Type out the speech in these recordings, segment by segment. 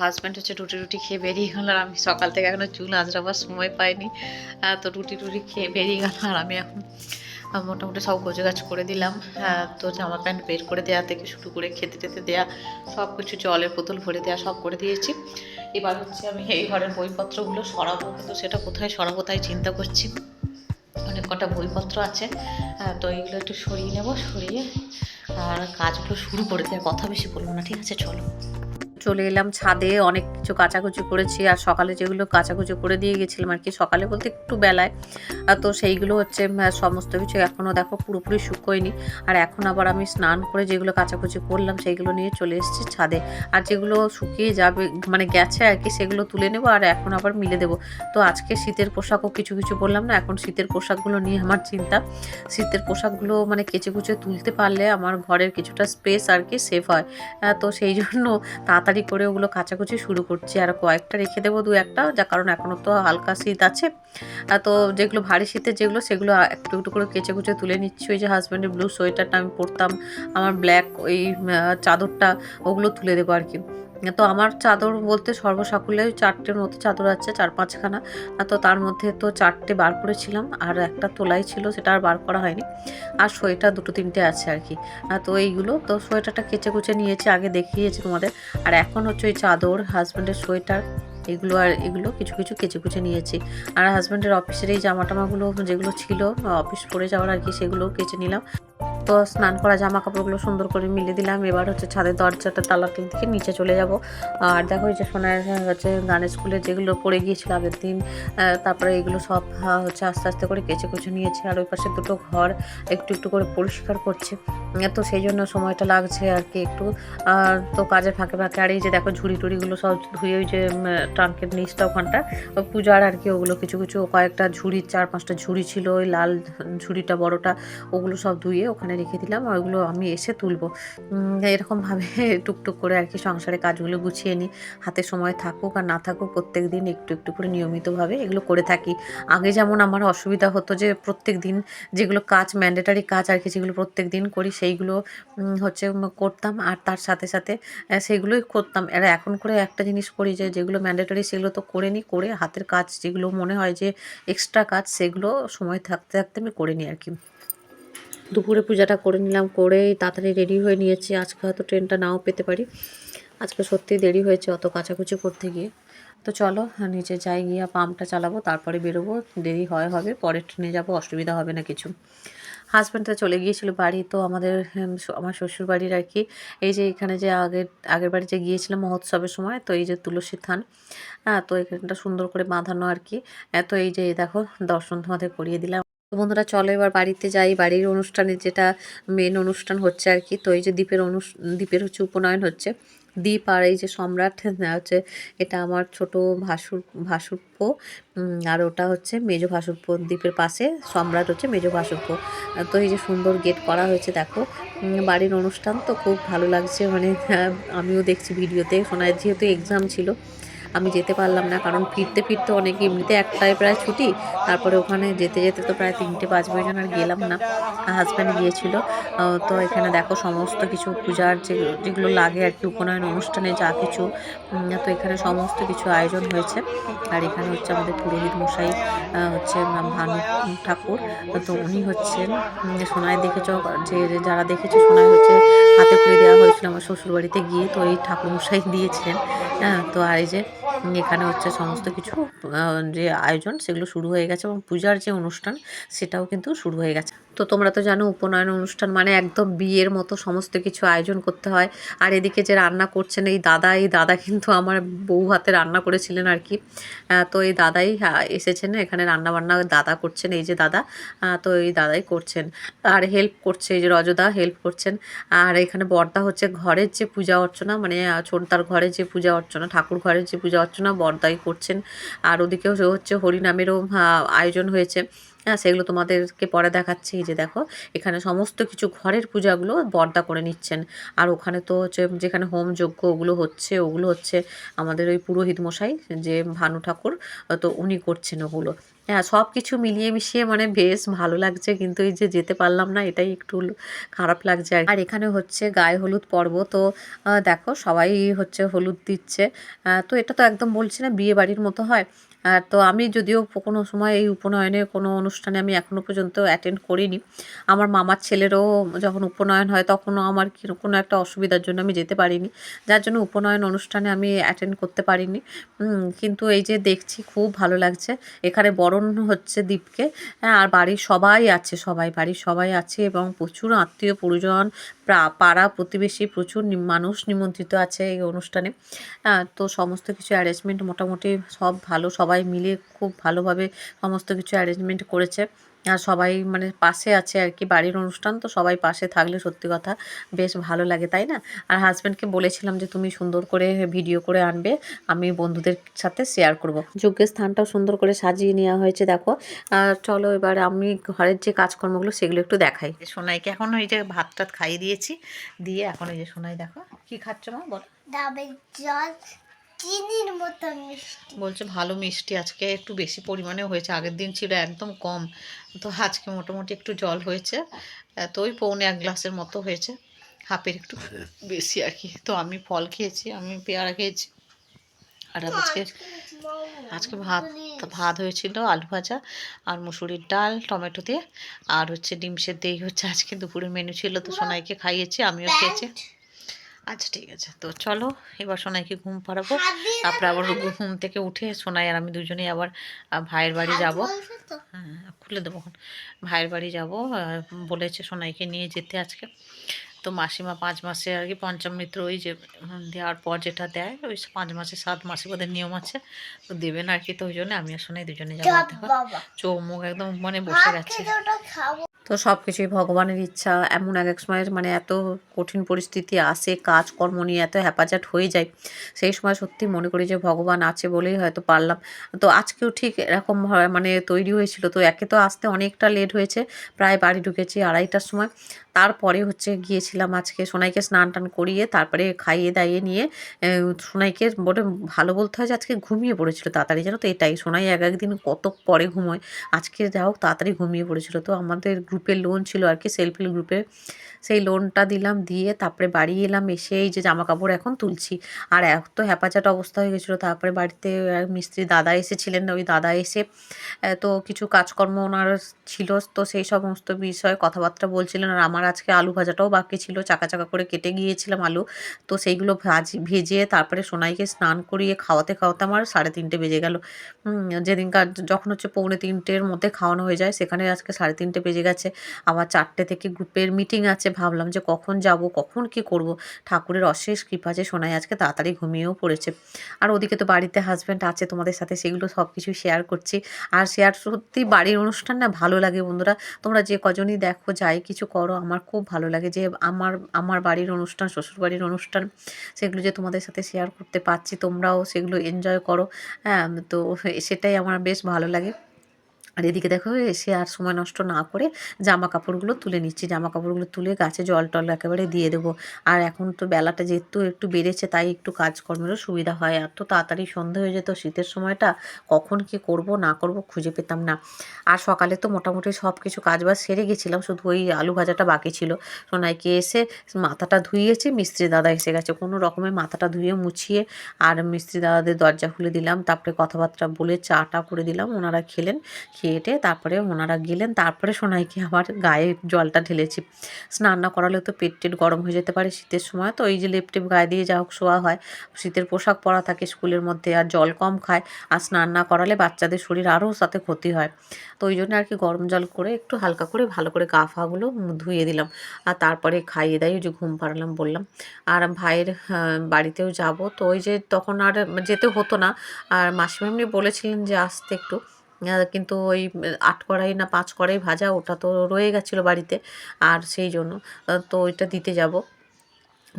Husband হচ্ছে রুটি রুটি খেয়ে বেরিয়ে গেল আর আমি সকাল থেকে এখনও চুল আঁচড়াবার সময় পাইনি। তো রুটি টুটি খেয়ে বেরিয়ে গেল আর আমি এখন মোটামুটি সব গোছ গাছ করে দিলাম। তো জামা প্যান্ট বের করে দেওয়া থেকে শুরু করে খেতে টেতে দেওয়া সব কিছু জলের বোতল ভরে দেওয়া সব করে দিয়েছি। এবার হচ্ছে আমি এই ঘরের বইপত্রগুলো সরাবো, কিন্তু সেটা কোথায় সরাবো তাই চিন্তা করছি। অনেক কটা বইপত্র আছে। তো এইগুলো একটু সরিয়ে নেব, সরিয়ে, আর কাজগুলো শুরু করে দেওয়ার কথা বেশি বলব না, ঠিক আছে? চলো। চলে এলাম ছাদে, অনেক কিছু কাচাকুচি করেছি আর সকালে যেগুলো কাচাকুচি করে দিয়ে গেছিলাম আর কি, সকালে বলতে একটু বেলায়। তো সেইগুলো হচ্ছে সমস্ত কিছু এখনও দেখো পুরোপুরি শুকোয়নি। আর এখন আবার আমি স্নান করে যেগুলো কাচাকুচি করলাম সেইগুলো নিয়ে চলে এসেছি ছাদে। আর যেগুলো শুকিয়ে যাবে মানে গেছে আর কি, সেগুলো তুলে নেব আর এখন আবার মিলে দেবো। তো আজকে শীতের পোশাকও কিছু কিছু বললাম না, এখন শীতের পোশাকগুলো নিয়ে আমার চিন্তা। শীতের পোশাকগুলো মানে কেচে কুচে তুলতে পারলে আমার ঘরের কিছুটা স্পেস আর কি সেভ হয়। তো সেই জন্য তাড়াতাড়ি করে ওগুলো কাচাকুচি শুরু করছি। আর কয়েকটা রেখে দেবো দু একটা, যা কারণ এখনও তো হালকা শীত আছে। তো যেগুলো ভারী শীতের যেগুলো, সেগুলো একটু একটু করে কেচে কুচে তুলে নিচ্ছি। ওই যে হাজব্যান্ডের ব্লু সোয়েটারটা আমি পরতাম, আমার ব্ল্যাক ওই চাদরটা, ওগুলো তুলে দেবো আর কি। তো আমার চাদর বলতে সর্বসাকুল্যে চারটের মতো চাদর আছে, চার পাঁচখানা। তো তার মধ্যে তো চারটে বার করেছিলাম আর একটা তোলাই ছিল, সেটা আর বার করা হয়নি। আর সোয়েটার দুটো তিনটে আছে আর কি। তো এইগুলো, তো সোয়েটারটা কেচে কুচে নিয়েছি, আগে দেখিয়েছি তোমাদের। আর এখন হচ্ছে ওই চাদর হাজব্যান্ডের সোয়েটার, এগুলো আর এগুলো কিছু কিছু কেচে কুচে নিয়েছি। আর হাজব্যান্ডের অফিসের এই জামা টামাগুলো যেগুলো ছিল, অফিস পরে যাওয়ার আর কি, সেগুলোও কেচে নিলাম। তো স্নান করা জামা কাপড়গুলো সুন্দর করে মিলে দিলাম। এবার হচ্ছে ছাদের দরজাটা, তালা থেকে নিচে চলে যাব। আর দেখো যে সোনার হচ্ছে গানের স্কুলে যেগুলো পড়ে গিয়েছিল আগের দিন তারপরে এগুলো সব হচ্ছে আস্তে আস্তে করে কেচে কুচে নিয়েছে। আর ওই পাশে দুটো ঘর, একটু একটু করে পরিষ্কার করছে। তো সেই জন্য সময়টা লাগছে আর কি একটু। আর তো কাজের ফাঁকে ফাঁকে, আর এই যে দেখো ঝুড়ি টুড়িগুলো সব ধুয়ে ওই যে ট্রাঙ্কের নিচটা ওখানটা। ওই পূজার আর কি ওগুলো কিছু কিছু, কয়েকটা ঝুড়ি, চার পাঁচটা ঝুড়ি ছিল, ওই লাল ঝুড়িটা, বড়টা, ওগুলো সব ধুয়ে ওখানে রেখে দিলাম। আর ওগুলো আমি এসে তুলবো। এরকমভাবে টুকটুক করে আর কি সংসারে কাজগুলো গুছিয়ে নিই। হাতে সময় থাকুক আর না থাকুক প্রত্যেক দিন একটু একটু করে নিয়মিতভাবে এগুলো করে থাকি। আগে যেমন আমার অসুবিধা হতো যে প্রত্যেক দিন যেগুলো কাজ, ম্যান্ডেটারি কাজ আর কি, যেগুলো প্রত্যেক দিন করি সেইগুলো হচ্ছে করতাম। আর তার সাথে সাথে সেগুলোই করতাম। আর এখন করে একটা জিনিস করি যে, যেগুলো ম্যান্ডেটারি সেগুলো তো করে নিই, করে হাতের কাজ যেগুলো মনে হয় যে এক্সট্রা কাজ, সেগুলো সময় থাকতে থাকতে আমি করে নিই আর কি। দুপুরে পূজাটা করে নিলাম করে তাড়াতাড়ি রেডি হয়ে নিয়েছি। আজকে হয়তো ট্রেনটা নাও পেতে পারি। আজকে সত্যি দেরি হয়েছে অত কাচাকুচি করতে গিয়ে। তো চলো, নিচে যাই গিয়ে, পাম্পটা চালাবো, তারপরে বেরোবো। দেরি হয় হবে পরে ট্রেনে যাব, অসুবিধা হবে না কিছু। হাজব্যান্ডটা চলে গিয়েছিল বাড়ি, তো আমাদের আমার শ্বশুর বাড়ির আর কি এই যে এখানে যে আগের আগের বাড়ি যে গিয়েছিলাম মহোৎসবের সময়, তো এই যে তুলসী থান হ্যাঁ তো এখানটা সুন্দর করে বাঁধানো আর কি তো এই যে দেখো, দর্শন তোমাদের করিয়ে দিলাম। বন্ধুরা, চলো এবার বাড়িতে যাই। বাড়ির অনুষ্ঠানে যেটা মেন অনুষ্ঠান হচ্ছে আর কি তো এই যে দ্বীপের অনুষ দ্বীপের হচ্ছে উপনয়ন হচ্ছে। দ্বীপ আর এই যে সম্রাট আহ, হচ্ছে এটা আমার ছোট ভাসুর ভাসুরপো আর ওটা হচ্ছে মেজ ভাসুরপো দ্বীপের পাশে সম্রাট হচ্ছে মেজো ভাসুরপো। তো এই যে সুন্দর গেট করা হয়েছে দেখো বাড়ির অনুষ্ঠান তো খুব ভালো লাগছে মানে আমিও দেখছি ভিডিওতে শোনায় যেহেতু এক্সাম ছিল আমি যেতে পারলাম না, কারণ ফিরতে ফিরতে অনেক এমনিতে একটায় প্রায় ছুটি, তারপরে ওখানে যেতে যেতে তো প্রায় তিনটে পাঁচ যেন আর গেলাম না। হাজব্যান্ড গিয়েছিল তো এখানে দেখো সমস্ত কিছু, পূজার যে, যেগুলো লাগে আর কি, উপনয়ন অনুষ্ঠানে যা কিছু তো এখানে সমস্ত কিছু আয়োজন হয়েছে। আর এখানে হচ্ছে আমাদের পুরোহিত মশাই হচ্ছে ভানু ঠাকুর, তো উনি হচ্ছেন সোনায় দেখেছ, যে যারা দেখেছে সোনায় হচ্ছে হাতে খুলে দেওয়া হয়েছিল আমার শ্বশুরবাড়িতে গিয়ে, তো এই ঠাকুর মশাই দিয়েছিলেন হ্যাঁ তো আর এই যে এখানে হচ্ছে সমস্ত কিছু যে আয়োজন সেগুলো শুরু হয়ে গেছে এবং পূজার যে অনুষ্ঠান সেটাও কিন্তু শুরু হয়ে গেছে। তো তোমরা তো জানো উপনয়ন অনুষ্ঠান মানে একদম বিয়ের মতো সমস্ত কিছু আয়োজন করতে হয়। আর এদিকে যে রান্না করছেন এই দাদা এই দাদা কিন্তু আমার বউ হাতে রান্না করেছিলেন আর কি। তো এই দাদাই এসেছেন, এখানে রান্না বান্না দাদা করছেন, এই যে দাদা তো এই দাদাই করছেন। আর হেল্প করছে এই যে রজদা, হেল্প করছেন। আর এখানে বর্দা হচ্ছে ঘরের যে পূজা অর্চনা মানে ছোটদার ঘরে যে পূজা অর্চনা, ঠাকুর ঘরের যে পূজা অর্চনা বর্দাই করছেন। আর ওদিকেও হচ্ছে হরিনামেরও আয়োজন হয়েছে। হ্যাঁ সেগুলো তোমাদেরকে পরে দেখাচ্ছি। যে দেখো, এখানে সমস্ত কিছু ঘরের পূজাগুলো বর্দা করে নিচ্ছেন। আর ওখানে তো হচ্ছে যেখানে হোম যজ্ঞ ওগুলো হচ্ছে ওগুলো হচ্ছে আমাদের ওই পুরোহিত মশাই যে ভানু ঠাকুর, তো উনি করছেন ওগুলো। হ্যাঁ সব কিছু মিলিয়ে মিশিয়ে মানে বেশ ভালো লাগছে। কিন্তু এই যে যেতে পারলাম না, এটাই একটু খারাপ লাগছে আর এখানে হচ্ছে গায়ে হলুদ পর্ব। তো দেখো সবাই হচ্ছে হলুদ দিচ্ছে। তো এটা তো একদম বলছি না, বিয়ে বাড়ির মতো হয়। আর তো আমি যদিও কোনো সময় এই উপনয়নে কোনো অনুষ্ঠানে আমি এখনও পর্যন্ত অ্যাটেন্ড করিনি। আমার মামার ছেলেরও যখন উপনয়ন হয় তখনও আমার কোনো একটা অসুবিধার জন্য আমি যেতে পারিনি। যার জন্য উপনয়ন অনুষ্ঠানে আমি অ্যাটেন্ড করতে পারিনি। কিন্তু এই যে দেখছি খুব ভালো লাগছে। এখানে বরণ হচ্ছে দীপকে। হ্যাঁ, আর বাড়ির সবাই আছে সবাই বাড়ির সবাই আছে এবং প্রচুর আত্মীয় পরিজন প্রা- পাড়া প্রতিবেশী প্রচুর মানুষ নিমন্ত্রিত আছে এই অনুষ্ঠানে। তো সমস্ত কিছু অ্যারেঞ্জমেন্ট মোটামুটি সব ভালো, সবাই মিলে খুব ভালোভাবে সমস্ত কিছু অ্যারেঞ্জমেন্ট করেছে। আর সবাই মানে পাশে আছে আর কি বাড়ির অনুষ্ঠান তো সবাই পাশে থাকলে সত্যি কথা বেশ ভালো লাগে তাই না? আর হাজব্যান্ডকে বলেছিলাম যে তুমি সুন্দর করে ভিডিও করে আনবে আমি বন্ধুদের সাথে শেয়ার করব। যজ্ঞের স্থানটাও সুন্দর করে সাজিয়ে নেওয়া হয়েছে দেখো। আর চলো এবার আমি ঘরের যে কাজকর্মগুলো সেগুলো একটু দেখাই। সোনাইকে এখন ওই যে ভাত টাত খাইয়ে দিয়েছি দিয়ে এখন ওই যে সোনাই দেখো কি খাচ্ছ মা বল? ডাবের জল। চিনির মতো মিষ্টি। বলছে ভালো মিষ্টি আজকে একটু বেশি পরিমাণে হয়েছে আগের দিন ছিল একদম কম তো আজকে মোটামুটি একটু জল হয়েছে তো ওই পৌনে এক গ্লাসের মতো হয়েছে হাফের একটু বেশি আর কি তো আমি ফল খেয়েছি আমি পেয়ারা খেয়েছি আর আজকে আজকে ভাত ভাত হয়েছিল আলু ভাজা আর মুসুরির ডাল টমেটো দিয়ে আর হচ্ছে ডিম সেদ্ধ এই হচ্ছে আজকে দুপুরের মেনু ছিল তো সোনাইকে খাইয়েছি আমিও খেয়েছি। আচ্ছা ঠিক আছে। তো চলো এবার সোনাইকে ঘুম পাড়াবো। তারপরে আবার ঘুম থেকে উঠে সোনাই আর আমি দুজনেই আবার ভাইয়ের বাড়ি যাব। হ্যাঁ খুলে দেবো এখন। ভাইয়ের বাড়ি যাব বলেছে সোনাইকে নিয়ে যেতে আজকে। তো মাসিমা পাঁচ মাসে আর কি পঞ্চামৃত ওই যে দেওয়ার পর যেটা দেয় ওই পাঁচ মাসে সাত মাসে ওদের নিয়ম আছে। তো দেবে না আর কি তো ওই জন্য আমি আর সোনাই দুজনে যাব চোখ মুখ একদম মানে বসে গেছে। তো সব কিছুই ভগবানের ইচ্ছা। এমন এক এক সময় মানে এত কঠিন পরিস্থিতি আসে, কাজকর্ম নিয়ে এত হ্যাপাজাট হয়ে যায়, সেই সময় সত্যি মনে করি যে ভগবান আছে বলেই হয়তো পারলাম। তো আজকেও ঠিক এরকম মানে তৈরি হয়েছিল। তো একে তো আসতে অনেকটা লেট হয়েছে, প্রায় বাড়ি ঢুকেছি আড়াইটার সময়। তারপরে হচ্ছে গিয়েছিলাম আজকে সোনাইকে স্নান টান করিয়ে তারপরে খাইয়ে দাইয়ে নিয়ে সোনাইকে বলে ভালো বলতে হয় যে আজকে ঘুমিয়ে পড়েছিল তাড়াতাড়ি। জানো তো এটাই, সোনাই এক একদিন কত পরে ঘুমোয়। আজকে যা হোক তাড়াতাড়ি ঘুমিয়ে পড়েছিল। তো আমাদের গ্রুপে লোন ছিল আর কি সেলফ হেল্প গ্রুপে সেই লোনটা দিলাম, দিয়ে তারপরে বাড়ি এলাম, এসে এই যে জামা কাপড় এখন তুলছি। আর এত হ্যাপাচাট অবস্থা হয়ে গেছিল। তারপরে বাড়িতে মিস্ত্রি দাদা এসেছিলেন, ওই দাদা এসে তো কিছু কাজকর্ম ওনার ছিল। তো সেই সমস্ত বিষয়ে কথাবার্তা বলছিলেন। আর আমার আজকে আলু ভাজাটাও বাকি ছিল। চাকা চাকা করে কেটে গিয়েছিলাম আলু। তো সেইগুলো ভাজি, ভেজে তারপরে সোনাইকে স্নান করিয়ে খাওয়াতে খাওয়াতে আমার সাড়ে তিনটে বেজে গেল। যেদিনকার যখন হচ্ছে পৌনে তিনটের মধ্যে খাওয়ানো হয়ে যায়, সেখানে আজকে সাড়ে তিনটে বেজে গেছে। আবার চারটে থেকে গ্রুপের মিটিং আছে, ভাবলাম যে কখন যাব, কখন কি করব? ঠাকুরের অশেষ কৃপা যে সোনাই আজকে তাড়াতাড়ি ঘুমিয়েও পড়েছে। আর ওদিকে তো বাড়িতে হাজব্যান্ড আছে, তোমাদের সাথে সেগুলো সব কিছু শেয়ার করছি। আর শেয়ার সত্যি বাড়ির অনুষ্ঠান না ভালো লাগে বন্ধুরা। তোমরা যে কজনই দেখো, যাই কিছু করো, আমার খুব ভালো লাগে যে আমার আমার বাড়ির অনুষ্ঠান শ্বশুর বাড়ির অনুষ্ঠান, সেগুলো যে তোমাদের সাথে শেয়ার করতে পারছি, তোমরাও সেগুলো এনজয় করো। হ্যাঁ তো সেটাই আমার বেশ ভালো লাগে। আর এদিকে দেখো, এসে আর সময় নষ্ট না করে জামা কাপড়গুলো তুলে নিচ্ছি। জামা কাপড়গুলো তুলে গাছে জল টল একেবারে দিয়ে দেবো। আর এখন তো বেলাটা যেহেতু একটু বেড়েছে, তাই একটু কাজকর্মেরও সুবিধা হয়। এত তাড়াতাড়ি সন্ধে হয়ে যেত, শীতের সময়টা কখন কি করব, না করব খুঁজে পেতাম না। আর সকালে তো মোটামুটি সব কিছু কাজবাজ সেরে গেছিলাম, শুধু ওই আলু ভাজাটা বাকি ছিল। সোনাইকে এসে মাথাটা ধুইয়েছি, মিস্ত্রি দাদা এসে গেছে। কোনো রকমের মাথাটা ধুয়ে মুছিয়ে আর মিস্ত্রি দাদাদের দরজা খুলে দিলাম। তারপরে কথাবার্তা বলে চাটা করে দিলাম। ওনারা খেলেন খেয়েটে তারপরে ওনারা গেলেন। তারপরে সোনাইকে আবার গায়ে জলটা ঢেলেছি। স্নান না করালে তো পেট টেট গরম হয়ে যেতে পারে শীতের সময়। তো এই যে লেপ টেপ গায়ে দিয়ে যা হোক শোয়া হয়। শীতের পোশাক পরা থাকে স্কুলের মধ্যে আর জল কম খায়। আর স্নান না করালে বাচ্চাদের শরীর আরও সাথে ক্ষতি হয়। তো ওই জন্য আর কি গরম জল করে একটু হালকা করে ভালো করে গা ফাগুলো ধুয়ে দিলাম। আর তারপরে খাইয়ে ওই যে ঘুম পাড়ালাম বললাম। আর ভাইয়ের বাড়িতেও যাব। তো ওই যে তখন আর যেতে হতো না। আর মাসিমা এমনি বলেছিলেন যে আসতে একটু। কিন্তু ওই আট কড়াই না পাঁচ কড়াই ভাজা, ওটা তো রয়ে গেছিল বাড়িতে, আর সেই জন্য তো ওইটা দিতে যাব।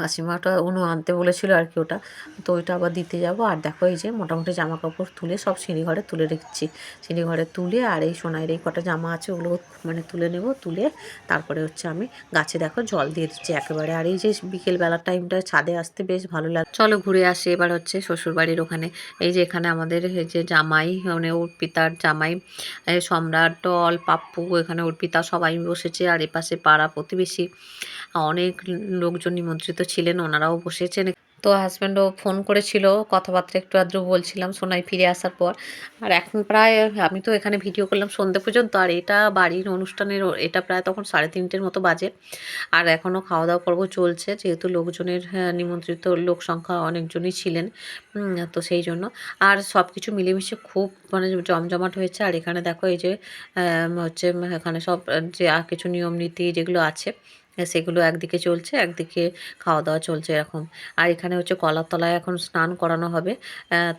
মাসিমাটা উনু আনতে বলেছিল আর কি ওটা। তো ওইটা আবার দিতে যাব। আর দেখো এই যে মোটামুটি জামা কাপড় তুলে সব সিঁড়িঘরে তুলে রেখেছি। সিঁড়িঘরে তুলে আর এই সোনাইয়ের এই কটা জামা আছে ওগুলো মানে তুলে নেব, তুলে তারপরে হচ্ছে আমি গাছে দেখো জল দিয়ে দিচ্ছি একেবারে। আর এই যে বিকেল বেলার টাইমটা ছাদে আসতে বেশ ভালো লাগে, চলো ঘুরে আসি এবার হচ্ছে শ্বশুরবাড়ির ওখানে। এই যে এখানে আমাদের যে জামাই মানে অর্পিতার জামাই সম্রাট ডল পাপ্পু এখানে অর্পিতা সবাই বসেছে। আর এপাশে পাড়া প্রতিবেশী। অনেক লোকজন নিমন্ত্রিত ছিলেন ওনারাও বসেছেন। তো হাজব্যান্ডও ফোন করেছিল কথাবার্তা একটু আদ্র বলছিলাম সোনাই ফিরে আসার পর। আর এখন প্রায় আমি তো এখানে ভিডিও করলাম সন্ধে পর্যন্ত আর এটা বাড়ির অনুষ্ঠানের এটা প্রায় তখন সাড়ে তিনটের মতো বাজে। আর এখনও খাওয়া দাওয়া পর্ব চলছে যেহেতু লোকজনের হ্যাঁ, নিমন্ত্রিত লোক সংখ্যা অনেকজনই ছিলেন তো সেই জন্য। আর সব কিছু মিলেমিশে খুব মানে জমজমাট হয়েছে। আর এখানে দেখো এই যে হচ্ছে এখানে সব যে কিছু নিয়ম নীতি যেগুলো আছে সেগুলো একদিকে চলছে একদিকে খাওয়া দাওয়া চলছে এরকম। আর এখানে হচ্ছে কলার তলায় এখন স্নান করানো হবে।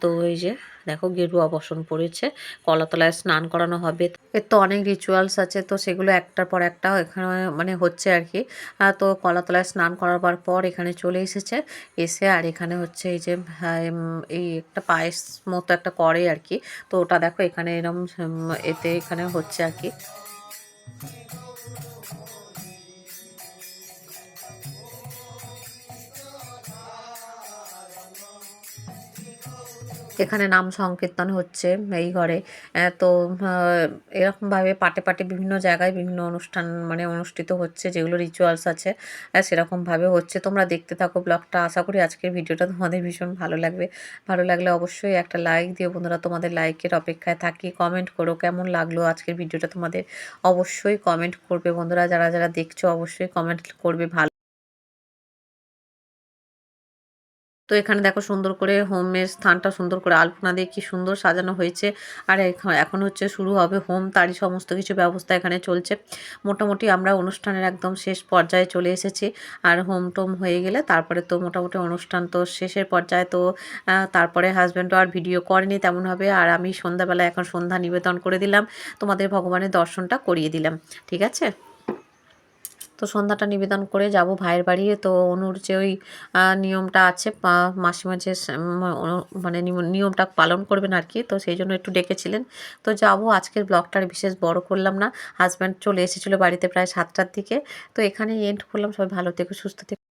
তো ওই যে দেখো গেরুয়া বসন পড়েছে কলাতলায় স্নান করানো হবে। এর তো অনেক রিচুয়ালস আছে তো সেগুলো একটার পর একটা এখানে মানে হচ্ছে আর কি। তো কলাতলায় স্নান করাবার পর এখানে চলে এসেছে এসে আর এখানে হচ্ছে এই যে হ্যাঁ, এই একটা পায়েস মতো একটা করে আর কি। তো ওটা দেখো এখানে এরম এতে এখানে হচ্ছে আর কি। এখানে নাম সংকীর্তন হচ্ছে এই ঘরে। তো এরকমভাবে পাটে পাটে বিভিন্ন জায়গায় বিভিন্ন অনুষ্ঠান মানে অনুষ্ঠিত হচ্ছে, যেগুলো রিচুয়ালস আছে সেরকমভাবে হচ্ছে। তোমরা দেখতে থাকো ব্লগটা। আশা করি আজকের ভিডিওটা তোমাদের ভীষণ ভালো লাগবে। ভালো লাগলে অবশ্যই একটা লাইক দিও বন্ধুরা। তোমাদের লাইকের অপেক্ষায় থাকি কমেন্ট করো কেমন লাগল আজকের ভিডিওটা তোমাদের। অবশ্যই কমেন্ট করবে বন্ধুরা। যারা যারা দেখছ অবশ্যই কমেন্ট করবে ভালো তো এখানে দেখো সুন্দর করে হোমের স্থানটা সুন্দর করে আলপনা দিয়ে কি সুন্দর সাজানো হয়েছে। আর এখন হচ্ছে শুরু হবে হোম, তারই সমস্ত কিছু ব্যবস্থা এখানে চলছে। মোটামুটি আমরা অনুষ্ঠানের একদম শেষ পর্যায়ে চলে এসেছি। আর হোম টোম হয়ে গেলে তারপরে তো মোটামুটি অনুষ্ঠান তো শেষের পর্যায়ে তো তারপরে হাজব্যান্ডও আর ভিডিও করেনি তেমনভাবে আর আমি সন্ধ্যাবেলা এখন সন্ধ্যা নিবেদন করে দিলাম। তোমাদের ভগবানের দর্শনটা করিয়ে দিলাম। ঠিক আছে? তো সন্ধ্যাটা নিবেদন করে যাব ভাইয়ের বাড়ি। তো অনুর যে ওই নিয়মটা আছে মাসে মাঝে মানে নিয়মটা পালন করবেন আর কি। তো সেই জন্য একটু ডেকেছিলেন। তো যাব, আজকের ব্লগটার বিশেষ বড় করলাম না। হাজব্যান্ড চলে এসেছিল বাড়িতে প্রায় সাতটার দিকে। তো এখানেই এন্ড করলাম। সবাই ভালো থেকে, সুস্থ থেকো।